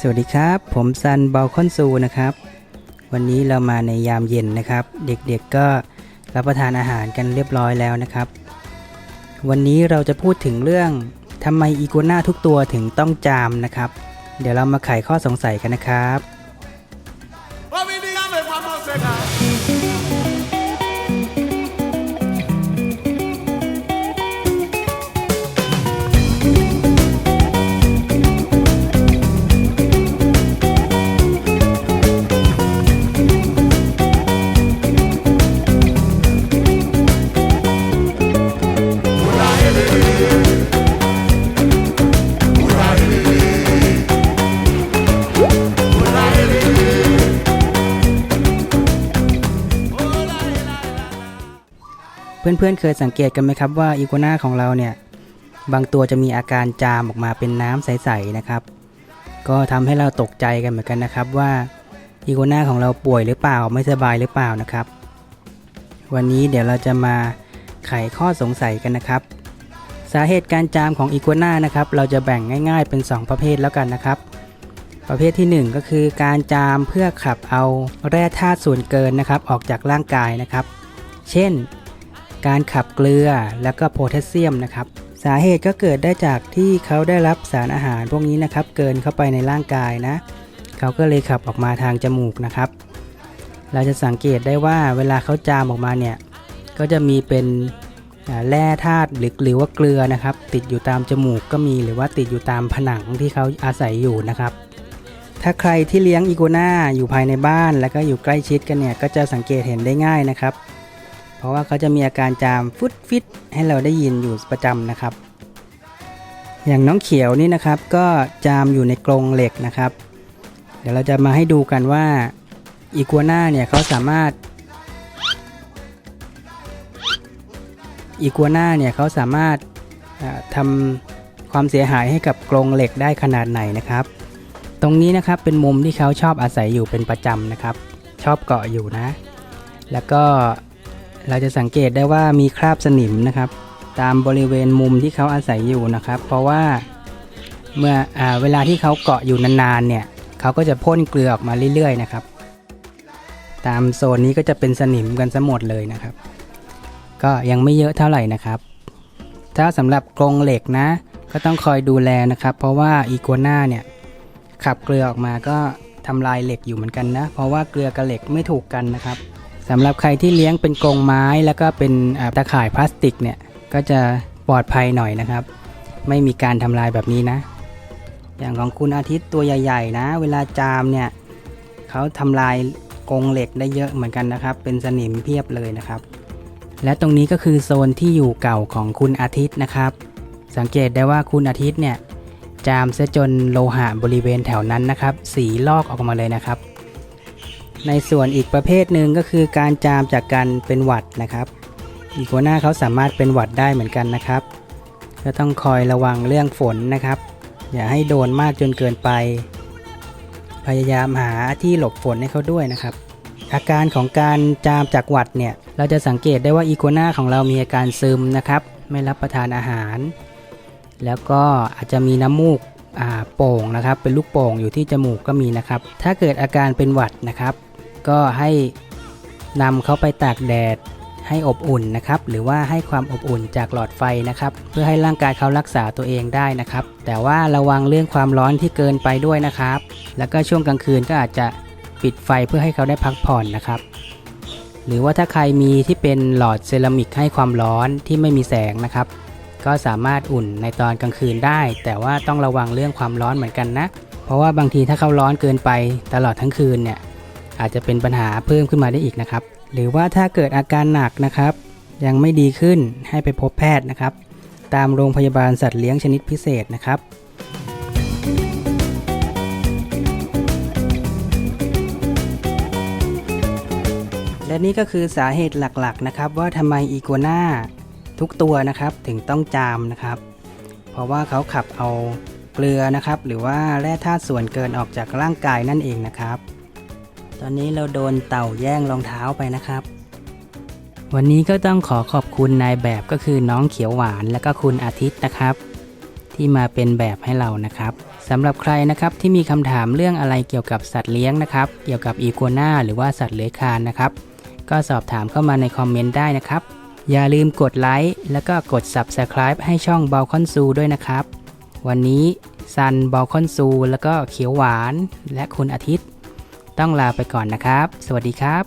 สวัสดีครับ ผมซันบอลคอนซูนะครับ วันนี้เรามาในยามเย็นนะครับ เด็กๆก็รับประทานอาหารกันเรียบร้อยแล้วนะครับ วันนี้เราจะพูดถึงเรื่องทำไมอีกัวน่าทุกตัวถึงต้องจามนะครับ เดี๋ยวเรามาไขข้อสงสัยกันนะครับ เพื่อนๆเคยสังเกตกันไหมครับว่าอีกัวน่าของเราเนี่ยบางตัวจะมีอาการจามออกมาเป็นน้ำใสๆนะครับ ก็ทำให้เราตกใจกันเหมือนกันนะครับว่าอีกัวน่าของเราป่วยหรือเปล่าไม่สบายหรือเปล่านะครับ วันนี้เดี๋ยวเราจะมาไขข้อสงสัยกันนะครับ สาเหตุการจามของอีกัวน่านะครับเราจะแบ่งง่าย ๆ เป็น 2 ประเภทแล้วกันนะครับ ประเภทที่ 1 ก็คือการจามเพื่อขับเอาแร่ธาตุส่วนเกินนะครับ ออกจากร่างกายนะครับ เช่น การขับเกลือแล้วก็โพแทสเซียมนะครับ สาเหตุก็เกิดได้จากที่เขาได้รับสารอาหารพวกนี้นะครับ เกินเข้าไปในร่างกายนะ เขาก็เลยขับออกมาทางจมูกนะครับ เราจะสังเกตได้ว่าเวลาเขาจามออกมาเนี่ย ก็จะมีเป็นอ่าแร่ธาตุหรือหรือว่าเกลือนะครับ ติดอยู่ตามจมูกก็มีหรือว่าติดอยู่ตามผนังที่เขาอาศัยอยู่นะครับ ถ้าใครที่เลี้ยงอีกัวน่าอยู่ภายในบ้าน แล้วก็อยู่ใกล้ชิดกันเนี่ยก็จะสังเกตเห็นได้ง่ายนะครับ ราะว่าเขาจะมีอาการจามฟุดฟิตให้เราได้ยินอยู่ประจำนะครับ อย่างน้องเขียวนี่นะครับ ก็จามอยู่ในกรงเหล็กนะครับ เดี๋ยวเราจะมาให้ดูกันว่าอีกัวน่าเนี่ยเขาสามารถอีกัวน่าเนี่ยเขาสามารถอ่าทำความเสียหายให้กับกรงเหล็กได้ขนาดไหนนะครับ ตรงนี้นะครับเป็นมุมที่เขาชอบอาศัยอยู่เป็นประจำนะครับ ชอบเกาะอยู่นะ แล้วก็ เราจะสังเกตได้ว่ามีคราบสนิมนะครับ ตามบริเวณมุมที่เขาอาศัยอยู่นะครับ เพราะว่าเมื่ออเวลาที่เขาเกาะอยู่นานๆเนี่ยเขาก็จะพ่นเกลือออกมาเรื่อยๆนะครับ ตามโซนนี้ก็จะเป็นสนิมกันซะหมดเลยนะครับ ก็ยังไม่เยอะเท่าไหร่นะครับ ถ้าสำหรับกรงเหล็กนะ ก็ต้องคอยดูแลนะครับ เพราะว่าอีกัวน่าเนี่ยขับเกลือออกมาก็ทำลายเหล็กอยู่เหมือนกันนะ เพราะว่าเกลือกับเหล็กไม่ถูกกันนะครับ สำหรับใครที่เลี้ยงเป็นกรงไม้แล้วก็เป็นตะข่ายพลาสติกเนี่ยก็จะปลอดภัยหน่อยนะครับ ไม่มีการทำลายแบบนี้นะ อย่างของคุณอาทิตย์ตัวใหญ่ ๆ นะ เวลาจามเนี่ยเขาทำลายกรงเหล็กได้เยอะเหมือนกันนะครับ เป็นสนิมเพียบเลยนะครับ และตรงนี้ก็คือโซนที่อยู่เก่าของคุณอาทิตย์นะครับ สังเกตได้ว่าคุณอาทิตย์เนี่ยจามซะจนโลหะบริเวณแถวนั้นนะครับ สีลอกออกมาเลยนะครับ ในส่วนอีกประเภทหนึ่งก็คือการจามจากการเป็นหวัดนะครับอีโกวน่าเขาสามารถเป็นหวัดได้เหมือนกันนะครับ ก็ต้องคอยระวังเรื่องฝนนะครับ อย่าให้โดนมากจนเกินไป พยายามหาที่หลบฝนให้เขาด้วยนะครับ อาการของการจามจากหวัดเนี่ยเราจะสังเกตได้ว่าอีโกวน่าของเรามีอาการซึมนะครับ ไม่รับประทานอาหาร แล้วก็อาจจะมีน้ำมูกอ่าโป่งนะครับ เป็นลูกโป่งอยู่ที่จมูกก็มีนะครับ ถ้าเกิดอาการเป็นหวัดนะครับ ก็ให้นำเขาไปตากแดดให้อบอุ่นนะครับ หรือว่าให้ความอบอุ่นจากหลอดไฟนะครับ เพื่อให้ร่างกายเขารักษาตัวเองได้นะครับ แต่ว่าระวังเรื่องความร้อนที่เกินไปด้วยนะครับ แล้วก็ช่วงกลางคืนก็อาจจะปิดไฟเพื่อให้เขาได้พักผ่อนนะครับ หรือว่าถ้าใครมีที่เป็นหลอดเซรามิกให้ความร้อนที่ไม่มีแสงนะครับ ก็สามารถอุ่นในตอนกลางคืนได้ แต่ว่าต้องระวังเรื่องความร้อนเหมือนกันนะ เพราะว่าบางทีถ้าเขาร้อนเกินไปตลอดทั้งคืนเนี่ย อาจจะเป็นปัญหาเพิ่มขึ้นมาได้อีกนะครับ หรือว่าถ้าเกิดอาการหนักนะครับ ยังไม่ดีขึ้นให้ไปพบแพทย์นะครับ ตามโรงพยาบาลสัตว์เลี้ยงชนิดพิเศษนะครับและนี่ก็คือสาเหตุหลักๆนะครับ ว่าทำไมอีกัวน่าทุกตัวนะครับถึงต้องจามนะครับ เพราะว่าเขาขับเอาเกลือนะครับ หรือว่าแร่ธาตุส่วนเกินออกจากร่างกายนั่นเองนะครับ ตอนนี้เราโดนเต่าแย่งรองเท้าไปนะครับ วันนี้ก็ต้องขอขอบคุณนายแบบก็คือน้องเขียวหวานและก็คุณอาทิตย์นะครับ ที่มาเป็นแบบให้เรานะครับสำหรับใครนะครับที่มีคำถามเรื่องอะไรเกี่ยวกับสัตว์เลี้ยงนะครับ เกี่ยวกับอีกัวน่าหรือว่าสัตว์เลื้อยคลานนะครับ ก็สอบถามเข้ามาในคอมเมนต์ได้นะครับ อย่าลืมกดไลค์แล้วก็กด Subscribe ให้ช่องเบลคอนซูด้วยนะครับ วันนี้ซันเบลคอนซูแล้วก็เขียวหวาน และคุณอาทิตย์ ต้องลาไปก่อนนะครับ สวัสดีครับ